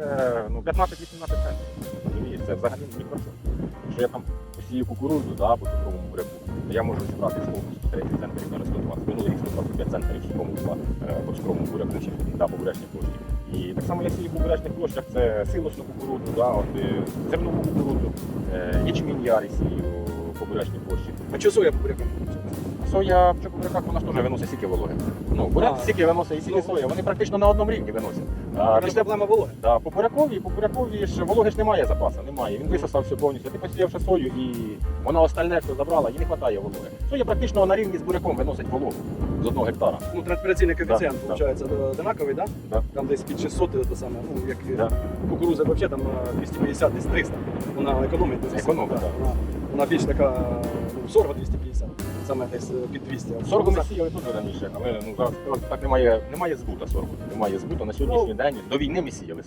Е, ну, 15-18 центів. Це взагалі ні про що. Якщо я там посію кукурудзу, да, по цукровому буряку, то я можу зібрати повністю 130 центрів, зараз 120. Минулий рік 125 центрів е, по цукровому буряку, да, по бурячній площі. І так само я сію по бурячних площах, це силосну кукурудзу, да, от, е, зернову кукурудзу, е, ячмінь ярі сію по бурячній площі. А що соя по бурякам? Соя в буряках вона ж теж виносить стільки вологи. Ну, буряк А. стільки виносить і стільки соя, вони практично на одному рівні виносять. А, ти ж проблема вологи. Да, по бурякові, по бурякові ж вологи ж немає запасу, немає. Він висосався повністю. Ти посіявши сою і вона остальне, що забрала, їй не вистачає вологи. Соя практично на рівні з буряком виносить вологу з одного гектара. Ну, транспіраційний коефіцієнт, Да, виходить, одинаковий, да? Да. Там десь під 600, те саме, ну, як Да. кукуруза взагалі там на 250, десь 300. Вона економить дуже сильно, Економить, да. Вона, вона більш така, ну, сорго 250, саме десь е, під 200. А Соргу ми сіяли тут раніше, але ну, зараз так немає, немає збута соргу. Немає збуту на сьогоднішній Ну, день. До війни ми сіяли